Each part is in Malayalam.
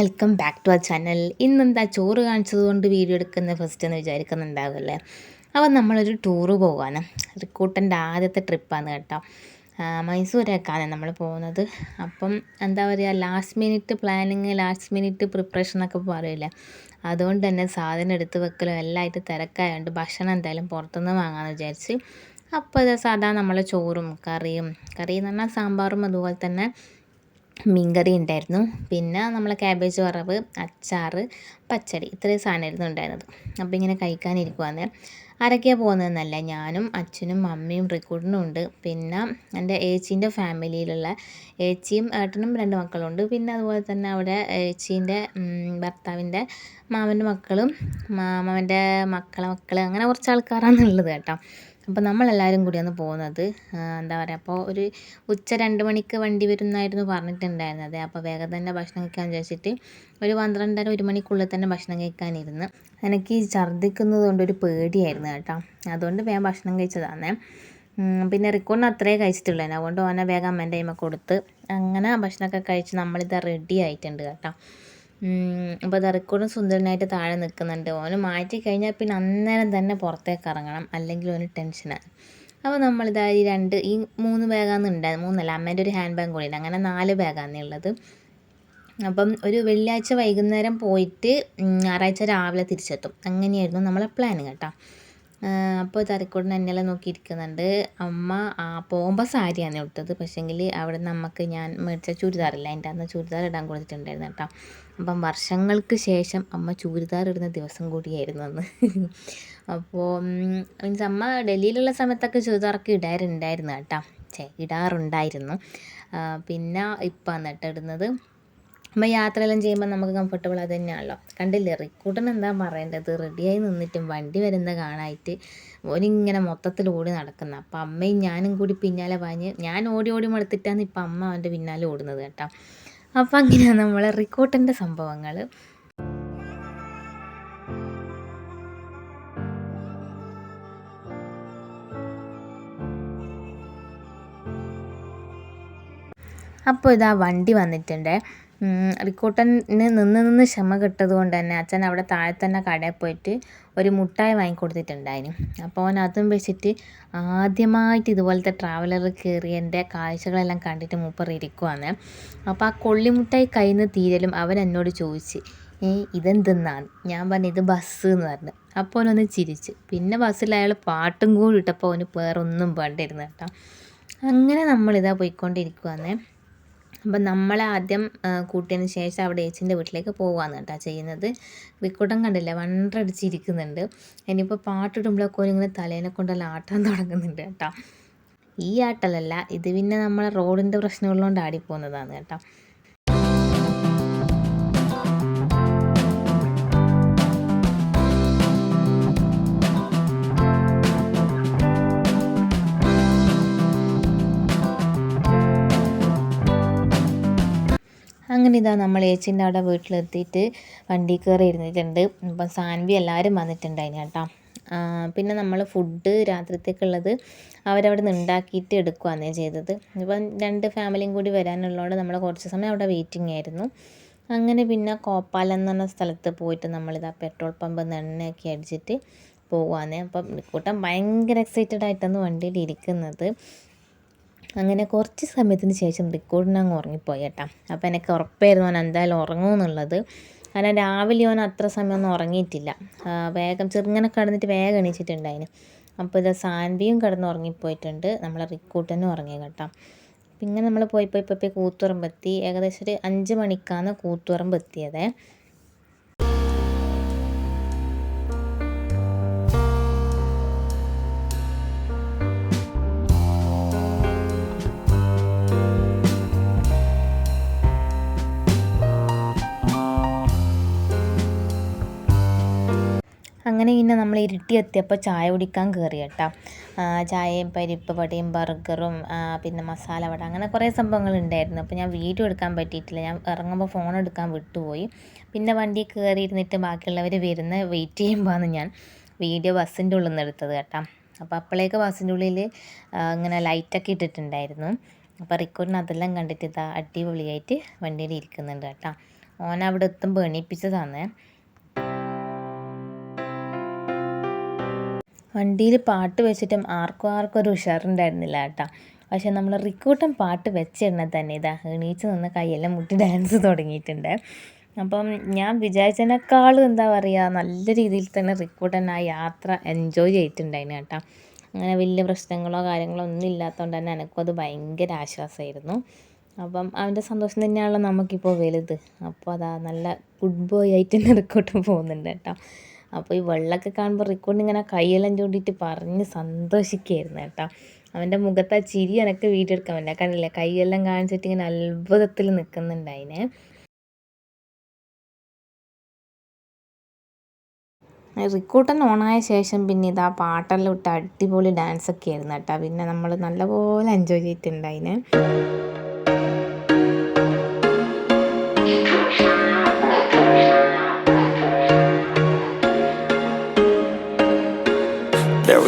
welcome back to ആ ചാനൽ ഇന്നെന്താ ചോറ് കാണിച്ചത് കൊണ്ട് വീഡിയോ എടുക്കുന്ന ഫസ്റ്റ് എന്ന് വിചാരിക്കുന്നുണ്ടാവില്ലേ അപ്പം നമ്മളൊരു ടൂറ് പോകാണ് റിക്കൂട്ടന്റെ ആദ്യത്തെ ട്രിപ്പാണ് കേട്ടോ. മൈസൂരേക്കാണ് നമ്മൾ പോകുന്നത്. അപ്പം എന്താ പറയുക last minute planning last minute preparation എന്നൊക്കെ പറയില്ലേ? അതുകൊണ്ട് തന്നെ സാധനം എടുത്ത് വെക്കലും എല്ലാം ആയിട്ട് തിരക്കായതുകൊണ്ട് ഭക്ഷണം എന്തായാലും പുറത്തുനിന്ന് വാങ്ങാമെന്ന് വിചാരിച്ച്. അപ്പോൾ ഇത് സാധാ നമ്മളെ ചോറും കറിയും. കറി എന്ന് പറഞ്ഞാൽ സാമ്പാറും അതുപോലെ തന്നെ മീൻകറി ഉണ്ടായിരുന്നു. പിന്നെ നമ്മൾ ക്യാബേജ് വറവ് അച്ചാർ പച്ചടി ഇത്രയും സാധനമായിരുന്നു ഉണ്ടായിരുന്നത്. അപ്പോൾ ഇങ്ങനെ കഴിക്കാനിരിക്കുവാന്ന് ആരൊക്കെയാണ് പോകുന്നതെന്നല്ല ഞാനും അച്ഛനും അമ്മയും റിക്കൂട്ടനും ഉണ്ട്. പിന്നെ എന്റെ ഏച്ചീന്റെ ഫാമിലിയിലുള്ള ഏച്ചിയും ഏട്ടനും രണ്ട് മക്കളുണ്ട്. പിന്നെ അതുപോലെ തന്നെ അവിടെ ഏച്ചീന്റെ ഭർത്താവിന്റെ മാമന്റെ മക്കളും മാമന്റെ മക്കളെ മക്കൾ അങ്ങനെ കുറച്ച് ആൾക്കാരാണ് ഉള്ളത് കേട്ടോ. അപ്പോൾ നമ്മളെല്ലാവരും കൂടിയാണ് പോകുന്നത്. എന്താ പറയുക അപ്പോൾ ഒരു ഉച്ച രണ്ട് മണിക്ക് വണ്ടി വരുമെന്നായിരുന്നു പറഞ്ഞിട്ടുണ്ടായിരുന്നത്. അപ്പോൾ വേഗം തന്നെ ഭക്ഷണം കഴിക്കാമെന്ന് വിചാരിച്ചിട്ട് ഒരു പന്ത്രണ്ടര ഒരു മണിക്കുള്ളിൽ തന്നെ ഭക്ഷണം കഴിക്കാനിരുന്ന്. എനിക്ക് ഛർദ്ദിക്കുന്നത് കൊണ്ട് ഒരു പേടിയായിരുന്നു കേട്ടോ. അതുകൊണ്ട് വേഗം ഭക്ഷണം കഴിച്ചതാണ്. പിന്നെ റിക്കോർഡിന് അത്രേ കഴിച്ചിട്ടുള്ളൂ അതുകൊണ്ട് ഓനെ വേഗം അമ്മേന്റെ കൈമ കൊടുത്ത് അങ്ങനെ ഭക്ഷണമൊക്കെ കഴിച്ച് നമ്മളിത് റെഡി ആയിട്ടുണ്ട് കേട്ടോ. അപ്പോൾ ദറിക്കോടും സുന്ദരനായിട്ട് താഴെ നിൽക്കുന്നുണ്ട്. ഓന് മാറ്റി കഴിഞ്ഞാൽ പിന്നെ അന്നേരം തന്നെ പുറത്തേക്ക് ഇറങ്ങണം. അല്ലെങ്കിൽ ഓന് ടെൻഷനാണ് അപ്പോൾ നമ്മളിതാ ഈ രണ്ട് ഈ മൂന്ന് ബാഗാണ് ഉണ്ടായത്. മൂന്നല്ല അമ്മേന്റെ ഒരു ഹാൻഡ് ബാഗ് കൂടി അങ്ങനെ നാല് ബാഗാണ് ഉള്ളത്. അപ്പം ഒരു വെള്ളിയാഴ്ച വൈകുന്നേരം പോയിട്ട് ഞായറാഴ്ച രാവിലെ തിരിച്ചെത്തും. അങ്ങനെയായിരുന്നു നമ്മളെ പ്ലാൻ കേട്ടോ. അപ്പോൾ തരക്കൂടിന് എന്നെല്ലാം നോക്കിയിരിക്കുന്നുണ്ട്. അമ്മ ആ പോകുമ്പോൾ സാരിയാണ് ഇട്ടത് പക്ഷേങ്കിൽ അവിടെ നമുക്ക് ഞാൻ മേടിച്ച ചുരിദാറില്ല. എന്റെ അന്ന് ചുരിദാർ ഇടാൻ കൊടുത്തിട്ടുണ്ടായിരുന്നു കേട്ടോ. അപ്പം വർഷങ്ങൾക്ക് ശേഷം അമ്മ ചൂരിദാർ ഇടുന്ന ദിവസം കൂടിയായിരുന്നു അന്ന്. അപ്പോൾ മീൻസ് അമ്മ ഡൽഹിയിലുള്ള സമയത്തൊക്കെ ചുരിദാറൊക്കെ ഇടാറുണ്ടായിരുന്നു കേട്ടോ. ചേ ഇടാറുണ്ടായിരുന്നു. പിന്നെ ഇപ്പം കേട്ടോ ഇടുന്നത് നമ്മൾ യാത്രയെല്ലാം ചെയ്യുമ്പോൾ നമുക്ക് കംഫർട്ടബിൾ അത് തന്നെയാണല്ലോ. കണ്ടില്ലേ റിക്കൂട്ടൻ എന്താ പറയേണ്ടത്? റെഡിയായി നിന്നിട്ടും വണ്ടി വരുന്ന കാണായിട്ട് ഓനിങ്ങനെ മൊത്തത്തിൽ ഓടി നടക്കുന്ന. അപ്പം അമ്മയും ഞാനും കൂടി പിന്നാലെ പാഞ്ഞ് ഞാൻ ഓടി ഓടി മടുത്തിട്ടാണ് ഇപ്പം അമ്മ അവന്റെ പിന്നാലെ ഓടുന്നത് കേട്ടോ. അപ്പം അങ്ങനെയാണ് നമ്മൾ റിക്കോട്ടന്റെ സംഭവങ്ങൾ അപ്പോൾ ഇതാ വണ്ടി വന്നിട്ടുണ്ട്. ഉം, റിക്കൂട്ടന് നിന്ന് നിന്ന് ക്ഷമ കിട്ടത് കൊണ്ട് തന്നെ അച്ഛൻ അവിടെ താഴെ തന്നെ കടയിൽ പോയിട്ട് ഒരു മുട്ടായി വാങ്ങിക്കൊടുത്തിട്ടുണ്ടായിരുന്നു അപ്പോൾ അവൻ അതും വെച്ചിട്ട് ആദ്യമായിട്ട് ഇതുപോലത്തെ ട്രാവലർ കയറി എന്റെ കാഴ്ചകളെല്ലാം കണ്ടിട്ട് മൂപ്പർ ഇരിക്കുവാണ്. അപ്പോൾ ആ കൊള്ളിമുട്ടായി കയ്യിൽ നിന്ന് തീരലും അവൻ എന്നോട് ചോദിച്ച് ഏ ഇതെന്തെന്നാണ്? ഞാൻ പറഞ്ഞു ഇത് ബസ് എന്ന് പറഞ്ഞു. അപ്പോൾ അവനൊന്ന് ചിരിച്ച്. പിന്നെ ബസ്സിൽ അയാൾ പാട്ടും കൂടി ഇട്ടപ്പോൾ അവന് വേറൊന്നും വേണ്ടിയിരുന്നു കേട്ടോ അങ്ങനെ നമ്മളിതാ പോയിക്കൊണ്ടിരിക്കുവാന്നേ അപ്പം നമ്മളെ ആദ്യം കൂട്ടിയതിന് ശേഷം അവിടെ ഏച്ചിന്റെ വീട്ടിലേക്ക് പോകാമെന്ന് കേട്ടോ ചെയ്യുന്നത്. വിക്കുടം കണ്ടില്ല? വണ്ടടിച്ചിരിക്കുന്നുണ്ട്. ഇനിയിപ്പോൾ പാട്ടിടുമ്പോഴൊക്കെ ഇങ്ങനെ തലേനെ കൊണ്ടെല്ലാം ആട്ടാൻ തുടങ്ങുന്നുണ്ട് കേട്ടോ. ഈ ആട്ടലല്ല ഇത് പിന്നെ നമ്മളെ റോഡിന്റെ പ്രശ്നമുള്ളതുകൊണ്ട് ആടിപ്പോകുന്നതാണ് കേട്ടോ. അങ്ങനെ ഇതാ നമ്മൾ ഏച്ചിന്റെ അവിടെ വീട്ടിലെത്തിയിട്ട് വണ്ടി കയറി ഇരുന്നിട്ടുണ്ട് അപ്പം സാൻവി എല്ലാവരും വന്നിട്ടുണ്ടായിരുന്നു കേട്ടോ. പിന്നെ നമ്മൾ ഫുഡ് രാത്രിത്തേക്കുള്ളത് അവരവിടെ നിന്ന് ഉണ്ടാക്കിയിട്ട് എടുക്കുകയാണ് ചെയ്തത്. ഇപ്പം രണ്ട് ഫാമിലിയും കൂടി വരാനുള്ളതുകൊണ്ട് നമ്മൾ കുറച്ച് സമയം അവിടെ വെയിറ്റിംഗ് ആയിരുന്നു. അങ്ങനെ പിന്നെ കോപ്പാലം എന്ന് പറഞ്ഞ സ്ഥലത്ത് പോയിട്ട് നമ്മളിതാ പെട്രോൾ പമ്പ് എണ്ണയൊക്കെ അടിച്ചിട്ട് പോകുകയാണ് അപ്പം കൂട്ടം ഭയങ്കര എക്സൈറ്റഡ് ആയിട്ടാണ് വണ്ടിയിൽ ഇരിക്കുന്നത്. അങ്ങനെ കുറച്ച് സമയത്തിന് ശേഷം റിക്കോർഡിന് അങ്ങ് ഉറങ്ങിപ്പോയി കേട്ടോ അപ്പോൾ എനിക്ക് ഉറപ്പായിരുന്നു അവൻ എന്തായാലും ഉറങ്ങുമെന്നുള്ളത് കാരണം രാവിലെ അവൻ അത്ര സമയമൊന്നും ഉറങ്ങിയിട്ടില്ല. വേഗം ചെറുങ്ങനെ കിടന്നിട്ട് വേഗം എണീച്ചിട്ടുണ്ടായിന്. അപ്പോൾ ഇത് സാൻവിയും കിടന്ന് ഉറങ്ങിപ്പോയിട്ടുണ്ട്. നമ്മളെ റിക്കൂട്ടനും ഉറങ്ങി കേട്ടോ. പിന്നെ നമ്മൾ പോയി പോയി പോയി കൂത്തുറമ്പെത്തി. ഏകദേശം ഒരു അഞ്ച് മണിക്കാണ് കൂത്തുറമ്പ് അങ്ങനെ പിന്നെ നമ്മൾ ഇരുട്ടി എത്തിയപ്പോൾ ചായ കുടിക്കാൻ കയറി കേട്ടോ. ചായയും പരിപ്പ് വടയും ബർഗറും പിന്നെ മസാല വട അങ്ങനെ കുറേ സംഭവങ്ങൾ ഉണ്ടായിരുന്നു. അപ്പോൾ ഞാൻ വീഡിയോ എടുക്കാൻ പറ്റിയിട്ടില്ല. ഞാൻ ഇറങ്ങുമ്പോൾ ഫോൺ എടുക്കാൻ വിട്ടുപോയി. പിന്നെ വണ്ടി കയറി ഇരുന്നിട്ട് ബാക്കിയുള്ളവർ വരുന്ന വെയിറ്റ് ചെയ്യുമ്പോഴാണ് ഞാൻ വീഡിയോ ബസ്സിന്റെ ഉള്ളിൽ നിന്ന് എടുത്തത് കേട്ടോ. അപ്പോൾ അപ്പോഴേക്ക് ബസ്സിന്റെ ഉള്ളിൽ ഇങ്ങനെ ലൈറ്റൊക്കെ ഇട്ടിട്ടുണ്ടായിരുന്നു. അപ്പോൾ റിക്കോർഡിന് അതെല്ലാം കണ്ടിട്ട് ഇതാ അടിപൊളിയായിട്ട് വണ്ടിയിൽ ഇരിക്കുന്നുണ്ട് കേട്ടോ. ഓൻ അവിടെ എത്തുമ്പോൾ എണീപ്പിച്ചതാണ്. വണ്ടിയിൽ പാട്ട് വെച്ചിട്ടും ആർക്കും ആർക്കും ഒരു ഉഷാറുണ്ടായിരുന്നില്ല കേട്ടോ. പക്ഷേ നമ്മൾ റിക്കൂട്ടൻ പാട്ട് വെച്ചിരുന്ന തന്നെ ഇതാ എണീച്ച് നിന്ന് കൈയെല്ലാം മുട്ടി ഡാൻസ് തുടങ്ങിയിട്ടുണ്ട്. അപ്പം ഞാൻ വിചാരിച്ചതിനേക്കാളും എന്താ പറയുക നല്ല രീതിയിൽ തന്നെ റിക്കൂട്ടൻ ആ യാത്ര എൻജോയ് ചെയ്തിട്ടുണ്ടായിരുന്നു കേട്ടോ. അങ്ങനെ വലിയ പ്രശ്നങ്ങളോ കാര്യങ്ങളോ ഒന്നും ഇല്ലാത്തതുകൊണ്ട് തന്നെ എനിക്കും അത് ഭയങ്കര ആശ്വാസമായിരുന്നു. അപ്പം അവന്റെ സന്തോഷം തന്നെയാണല്ലോ നമുക്കിപ്പോൾ വലുത്. അപ്പോൾ അതാ നല്ല ഗുഡ് ബോയ് ആയിട്ട് തന്നെ റിക്കോട്ട് പോകുന്നുണ്ട് കേട്ടോ. അപ്പോൾ ഈ വെള്ളമൊക്കെ കാണുമ്പോൾ റിക്കോണ്ട് ഇങ്ങനെ കൈയെല്ലാം ചൂണ്ടിയിട്ട് പറഞ്ഞ് സന്തോഷിക്കുകയായിരുന്നു കേട്ടോ. അവന്റെ മുഖത്ത് ആ ചിരി എനക്ക് വീഡിയോ എടുക്കാൻ പറ്റില്ല. കണ്ടില്ലേ? കൈയെല്ലാം കാണിച്ചിട്ട് ഇങ്ങനെ അത്ഭുതത്തിൽ നിൽക്കുന്നുണ്ടായിനെ റിക്കൂട്ടൻ ഓണായ ശേഷം പിന്നെ ഇതാ പാട്ടെല്ലാം ഇട്ട് അടിപൊളി ഡാൻസ് ഒക്കെ ആയിരുന്നു കേട്ടോ. പിന്നെ നമ്മൾ നല്ലപോലെ എൻജോയ് ചെയ്തിട്ടുണ്ടായിന്.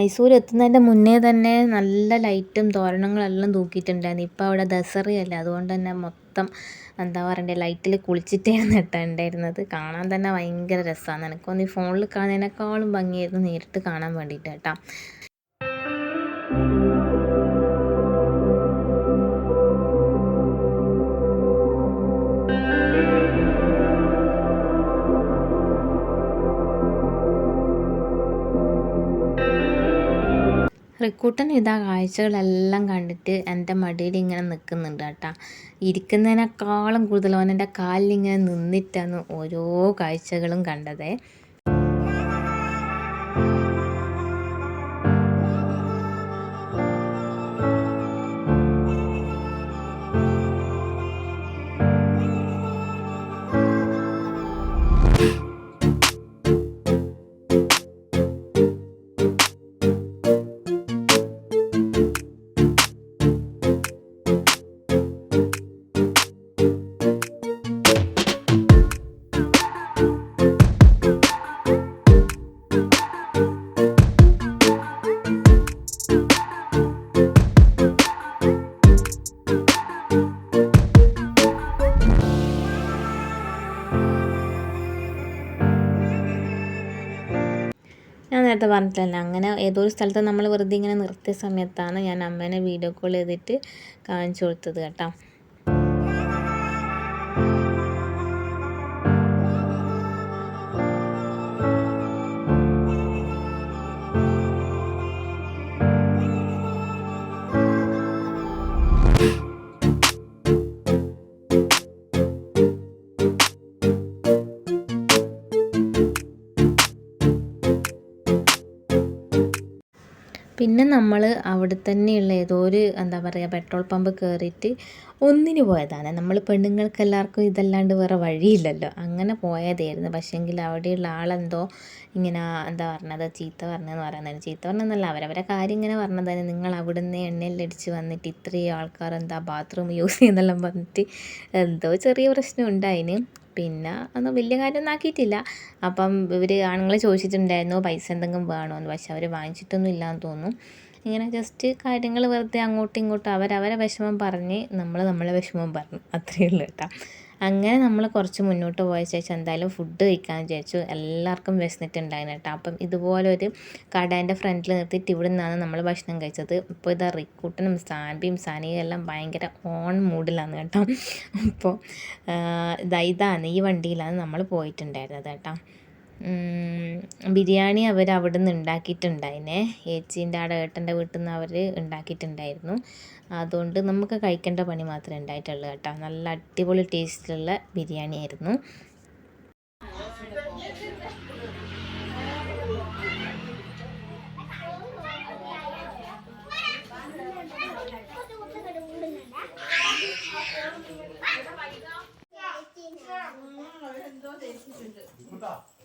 Mysore എത്തുന്നതിന്റെ മുന്നേ തന്നെ നല്ല ലൈറ്റും തോരണങ്ങളെല്ലാം തൂക്കിയിട്ടുണ്ടായിരുന്നു. ഇപ്പോൾ അവിടെ ദസറയല്ലേ അതുകൊണ്ട് തന്നെ മൊത്തം എന്താ പറയണ്ടേ ലൈറ്റിൽ കുളിച്ചിട്ടായിരുന്നു കേട്ടോ കാണാൻ തന്നെ ഭയങ്കര രസമാണ്. എനിക്കൊന്ന് ഈ ഫോണിൽ കാണുന്നതിനേക്കാളും ഭംഗിയായിരുന്നു നേരിട്ട് കാണാൻ വേണ്ടിയിട്ട് കേട്ടോ. റിക്കൂട്ടൻ ഇതാ കാഴ്ചകളെല്ലാം കണ്ടിട്ട് എന്റെ മടിയിൽ ഇങ്ങനെ നിൽക്കുന്നുണ്ട് കേട്ടോ. ഇരിക്കുന്നതിനേക്കാളും കൂടുതൽ അവൻ എന്റെ കാലിൽ ഇങ്ങനെ നിന്നിട്ടാണ് ഓരോ കാഴ്ചകളും കണ്ടത്. നേരത്തെ പറഞ്ഞിട്ടില്ല അങ്ങനെ ഏതോ ഒരു സ്ഥലത്ത് നമ്മൾ വെറുതെ ഇങ്ങനെ നിർത്തിയ സമയത്താണ് ഞാൻ അമ്മേനെ വീഡിയോ കോൾ ചെയ്തിട്ട് കാണിച്ചു കൊടുത്തത് കേട്ടോ. പിന്നെ നമ്മൾ അവിടെ തന്നെയുള്ള ഏതോ ഒരു എന്താ പറയുക പെട്രോൾ പമ്പ് കയറിയിട്ട് ഒന്നിന് പോയതാണ്. നമ്മൾ പെണ്ണുങ്ങൾക്ക് എല്ലാവർക്കും ഇതല്ലാണ്ട് വേറെ വഴിയില്ലല്ലോ. അങ്ങനെ പോയതായിരുന്നു. പക്ഷേങ്കിൽ അവിടെയുള്ള ആളെന്തോ ഇങ്ങനെ എന്താ പറഞ്ഞത് ചീത്ത പറഞ്ഞതെന്ന് പറയുന്നത് ചീത്ത പറഞ്ഞതെന്നല്ല അവരവരെ കാര്യം ഇങ്ങനെ പറഞ്ഞതാണ് നിങ്ങൾ അവിടുന്ന് എണ്ണയിൽ അടിച്ച് വന്നിട്ട് ഇത്രയും ആൾക്കാർ എന്താ ബാത്റൂം യൂസ് ചെയ്യുന്നെല്ലാം പറഞ്ഞിട്ട് എന്തോ ചെറിയ പ്രശ്നം ഉണ്ടായിന്. പിന്നെ ഒന്നും വലിയ കാര്യമൊന്നും ആക്കിയിട്ടില്ല. അപ്പം ഇവർ ആണുങ്ങൾ ചോദിച്ചിട്ടുണ്ടായിരുന്നു പൈസ എന്തെങ്കിലും വേണോ എന്ന് പക്ഷെ അവർ വാങ്ങിച്ചിട്ടൊന്നും ഇല്ലയെന്ന് തോന്നുന്നു. ഇങ്ങനെ ജസ്റ്റ് കാര്യങ്ങൾ വെറുതെ അങ്ങോട്ടും ഇങ്ങോട്ടും അവരവരെ വിഷമം പറഞ്ഞ് നമ്മൾ നമ്മളെ വിഷമം പറഞ്ഞു. അത്രയേ ഉള്ളൂ കേട്ടോ. അങ്ങനെ നമ്മൾ കുറച്ച് മുന്നോട്ട് പോയ ശേഷം എന്തായാലും ഫുഡ് കഴിക്കാൻ വിചാരിച്ചു. എല്ലാവർക്കും വിശന്നിട്ടുണ്ടായിരുന്നു കേട്ടോ. അപ്പം ഇതുപോലെ ഒരു കടേന്റെ ഫ്രണ്ടിൽ നിർത്തിയിട്ട് ഇവിടെ നിന്നാണ് നമ്മൾ ഭക്ഷണം കഴിച്ചത്. ഇപ്പോൾ ഇതാ റിക്കൂട്ടനും സാമ്പിയും സാനിയും എല്ലാം ഭയങ്കര ഓൺ മൂഡിലാണ് കേട്ടോ. അപ്പോൾ ഇതാ ഇതാണ് ഈ വണ്ടിയിലാണ് നമ്മൾ പോയിട്ടുണ്ടായിരുന്നത് കേട്ടോ. ബിരിയാണി അവർ അവിടെ നിന്ന് ഉണ്ടാക്കിയിട്ടുണ്ടായിനെ. ഏച്ചീന്റെ ആടെ ഏട്ടന്റെ വീട്ടിൽ നിന്ന് അവർ ഉണ്ടാക്കിയിട്ടുണ്ടായിരുന്നു. അതുകൊണ്ട് നമുക്ക് കഴിക്കേണ്ട പണി മാത്രമേ ഉണ്ടായിട്ടുള്ളൂ കേട്ടോ. നല്ല അടിപൊളി ടേസ്റ്റിലുള്ള ബിരിയാണി ആയിരുന്നു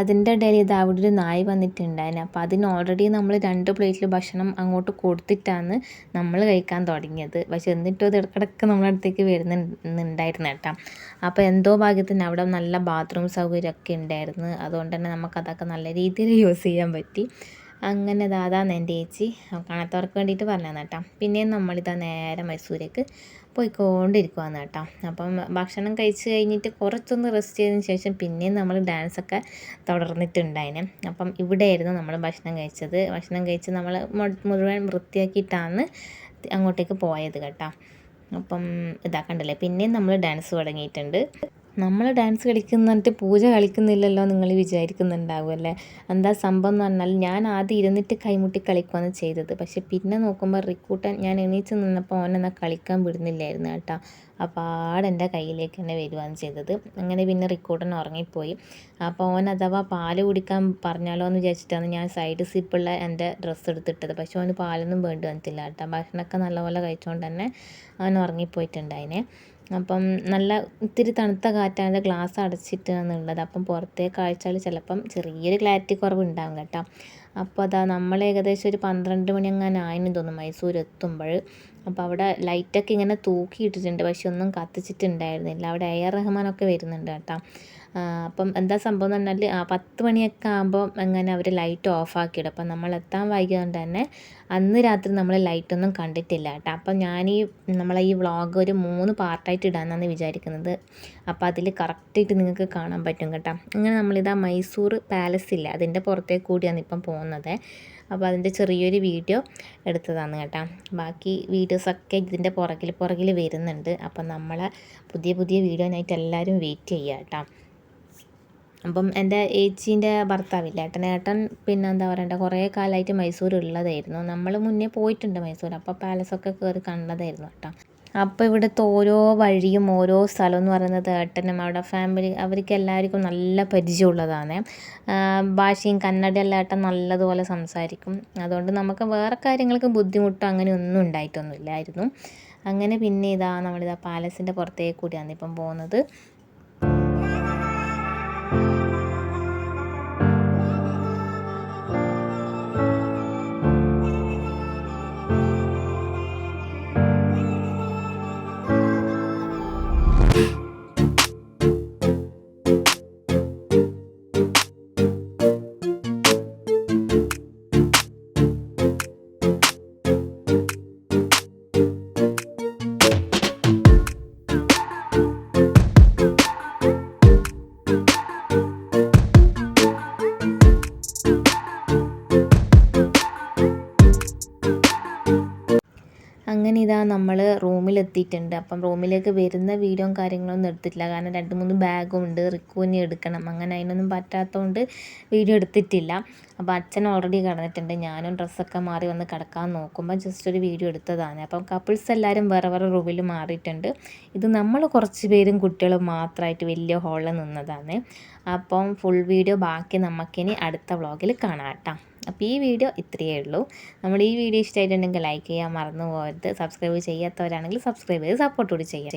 അതിന്റെ ഇടയിൽ ഇത് അവിടെ ഒരു നായ് വന്നിട്ടുണ്ടായിന് അപ്പോൾ അതിന് ഓൾറെഡി നമ്മൾ രണ്ട് പ്ലേറ്റിൽ ഭക്ഷണം അങ്ങോട്ട് കൊടുത്തിട്ടാണ് നമ്മൾ കഴിക്കാൻ തുടങ്ങിയത്. പക്ഷെ എന്നിട്ടും അത് ഇടയ്ക്കിടയ്ക്ക് നമ്മുടെ അടുത്തേക്ക് വരുന്നുണ്ടായിരുന്നു കേട്ടോ. അപ്പോൾ എന്തോ ഭാഗ്യത്തിന് അവിടെ നല്ല ബാത്റൂം സൗകര്യമൊക്കെ ഉണ്ടായിരുന്നു. അതുകൊണ്ട് തന്നെ നമുക്കതൊക്കെ നല്ല രീതിയിൽ യൂസ് ചെയ്യാൻ പറ്റി. അങ്ങനെ അതാണ് എന്റെ ചേച്ചി കാണാത്തവർക്ക് വേണ്ടിയിട്ട് പറഞ്ഞതാണ് കേട്ടോ. പിന്നെയും നമ്മളിതാ നേരെ മൈസൂരേക്ക് പോയിക്കൊണ്ടിരിക്കുവാന്ന് കേട്ടോ. അപ്പം ഭക്ഷണം കഴിച്ച് കഴിഞ്ഞിട്ട് കുറച്ചൊന്ന് റെസ്റ്റ് ചെയ്തതിന് ശേഷം പിന്നെയും നമ്മൾ ഡാൻസൊക്കെ തുടർന്നിട്ടുണ്ടായിന്. അപ്പം ഇവിടെയായിരുന്നു നമ്മൾ ഭക്ഷണം കഴിച്ചത്. ഭക്ഷണം കഴിച്ച് നമ്മൾ മുഴുവൻ വൃത്തിയാക്കിയിട്ടാണ് അങ്ങോട്ടേക്ക് പോയത് കേട്ടോ. അപ്പം ഇതാക്കണ്ടല്ലേ പിന്നെയും നമ്മൾ ഡാൻസ് തുടങ്ങിയിട്ടുണ്ട്. നമ്മൾ ഡാൻസ് കളിക്കുന്നിട്ട് പൂജ കളിക്കുന്നില്ലല്ലോ നിങ്ങൾ വിചാരിക്കുന്നുണ്ടാവുമല്ലേ എന്താ സംഭവം എന്ന് പറഞ്ഞാൽ ഞാൻ ആദ്യം ഇരുന്നിട്ട് കൈമുട്ടി കളിക്കുകയാണ് ചെയ്തത്. പക്ഷെ പിന്നെ നോക്കുമ്പോൾ റിക്കൂട്ടൻ ഞാൻ എണീച്ച് നിന്നപ്പോൾ ഓനെന്നാ കളിക്കാൻ വിടുന്നില്ലായിരുന്നു കേട്ടോ. അപ്പോൾ ആടെന്റെ കയ്യിലേക്ക് തന്നെ വരുവാണ് ചെയ്തത്. അങ്ങനെ പിന്നെ റിക്കൂട്ടൻ ഉറങ്ങിപ്പോയി. അപ്പോൾ ഓൻ അഥവാ പാൽ കുടിക്കാൻ പറഞ്ഞാലോ എന്ന് വിചാരിച്ചിട്ടാണ് ഞാൻ സൈഡ് സിപ്പുള്ള എന്റെ ഡ്രസ്സ് എടുത്തിട്ടത്. പക്ഷെ ഓന് പാലൊന്നും വേണ്ടി വന്നിട്ടില്ല കേട്ടോ. ഭക്ഷണമൊക്കെ നല്ലപോലെ കഴിച്ചുകൊണ്ട് തന്നെ അവൻ ഉറങ്ങിപ്പോയിട്ടുണ്ടായിനെ. അപ്പം നല്ല ഇത്തിരി തണുത്ത കാറ്റാണ് ഗ്ലാസ് അടച്ചിട്ടാണുള്ളത്. അപ്പം പുറത്തെ കാഴ്ചകൾ ചിലപ്പം ചെറിയൊരു ക്ലാരിറ്റി കുറവ് ഉണ്ടാകും കേട്ടോ. അപ്പോൾ അതാ നമ്മൾ ഏകദേശം ഒരു പന്ത്രണ്ട് മണി എങ്ങാനും ആയെന്ന് തോന്നുന്നു മൈസൂർ എത്തുമ്പോൾ അപ്പോൾ അവിടെ ലൈറ്റൊക്കെ ഇങ്ങനെ തൂക്കി ഇട്ടിട്ടുണ്ട് പക്ഷെ ഒന്നും കത്തിച്ചിട്ടുണ്ടായിരുന്നില്ല. അവിടെ എ ആർ റഹ്മാനൊക്കെ വരുന്നുണ്ട് കേട്ടോ. അപ്പം എന്താ സംഭവം എന്ന് പറഞ്ഞാൽ പത്ത് മണിയൊക്കെ ആകുമ്പോൾ അങ്ങനെ അവർ ലൈറ്റ് ഓഫാക്കിയിടും അപ്പം നമ്മൾ എത്താൻ വൈകിയതുകൊണ്ട് തന്നെ അന്ന് രാത്രി നമ്മൾ ലൈറ്റൊന്നും കണ്ടിട്ടില്ല കേട്ടോ. അപ്പം ഞാൻ ഈ നമ്മളെ ഈ വ്ളോഗ് ഒരു മൂന്ന് പാർട്ടായിട്ട് ഇടാമെന്നാണ് വിചാരിക്കുന്നത്. അപ്പോൾ അതിൽ കറക്റ്റായിട്ട് നിങ്ങൾക്ക് കാണാൻ പറ്റും കേട്ടോ. അങ്ങനെ നമ്മളിതാ മൈസൂർ പാലസ് ഇല്ല അതിന്റെ പുറത്തേക്ക് കൂടിയാണ് ഇപ്പം പോകുന്നത് അപ്പോൾ അതിന്റെ ചെറിയൊരു വീഡിയോ എടുത്തതാണ് കേട്ടോ. ബാക്കി വീഡിയോസൊക്കെ ഇതിന്റെ പുറകിൽ പുറകിൽ വരുന്നുണ്ട്. അപ്പം നമ്മളെ പുതിയ പുതിയ വീഡിയോനായിട്ട് എല്ലാവരും വെയിറ്റ് ചെയ്യുക കേട്ടോ. അപ്പം എന്റെ ഏച്ചീന്റെ ഭർത്താവില്ല ഏട്ടൻ ഏട്ടൻ പിന്നെ എന്താ പറയണ്ടേ കുറേ കാലമായിട്ട് മൈസൂർ ഉള്ളതായിരുന്നു. നമ്മൾ മുന്നേ പോയിട്ടുണ്ട് മൈസൂർ അപ്പോൾ പാലസൊക്കെ കയറി കണ്ടതായിരുന്നു കേട്ടോ. അപ്പോൾ ഇവിടുത്തെ ഓരോ വഴിയും ഓരോ സ്ഥലം എന്ന് പറയുന്നത് ഏട്ടനും അവിടെ ഫാമിലി അവർക്ക് എല്ലാവർക്കും നല്ല പരിചയമുള്ളതാണ്. ഭാഷയും കന്നഡ എല്ലാം ഏട്ടൻ നല്ലതുപോലെ സംസാരിക്കും. അതുകൊണ്ട് നമുക്ക് വേറെ കാര്യങ്ങൾക്ക് ബുദ്ധിമുട്ടോ അങ്ങനെ ഒന്നും ഉണ്ടായിട്ടൊന്നുമില്ലായിരുന്നു. അങ്ങനെ പിന്നെ ഇതാ നമ്മളിതാ പാലസിന്റെ പുറത്തേക്ക് കൂടിയാണ് ഇപ്പം പോകുന്നത്. റൂമിലെത്തിയിട്ടുണ്ട് അപ്പം റൂമിലേക്ക് വരുന്ന വീഡിയോയും കാര്യങ്ങളൊന്നും എടുത്തിട്ടില്ല കാരണം രണ്ട് മൂന്ന് ബാഗും ഉണ്ട്. റിക്കുവിനെ എടുക്കണം. അങ്ങനെ അതിനൊന്നും പറ്റാത്തതുകൊണ്ട് വീഡിയോ എടുത്തിട്ടില്ല. അപ്പോൾ അച്ഛൻ ഓൾറെഡി കിടന്നിട്ടുണ്ട്. ഞാനും ഡ്രസ്സൊക്കെ മാറി വന്ന് കിടക്കാൻ നോക്കുമ്പോൾ ജസ്റ്റ് ഒരു വീഡിയോ എടുത്തതാണ്. അപ്പം കപ്പിൾസ് എല്ലാവരും വേറെ വേറെ റൂമിൽ മാറിയിട്ടുണ്ട്. ഇത് നമ്മൾ കുറച്ച് പേരും കുട്ടികളും മാത്രമായിട്ട് വലിയ ഹാളിൽ നിന്നതാണ്. അപ്പം ഫുൾ വീഡിയോ ബാക്കി നമുക്കിനി അടുത്ത വ്ളോഗിൽ കാണാം കേട്ടോ. അപ്പോൾ ഈ വീഡിയോ ഇത്രയേ ഉള്ളൂ. നമ്മൾ ഈ വീഡിയോ ഇഷ്ടമായിട്ടുണ്ടെങ്കിൽ ലൈക്ക് ചെയ്യാൻ മറന്നു പോകരുത്. സബ്സ്ക്രൈബ് ചെയ്യാത്തവരാണെങ്കിൽ സബ്സ്ക്രൈബ് ചെയ്ത് സപ്പോർട്ട് കൂടി ചെയ്യാം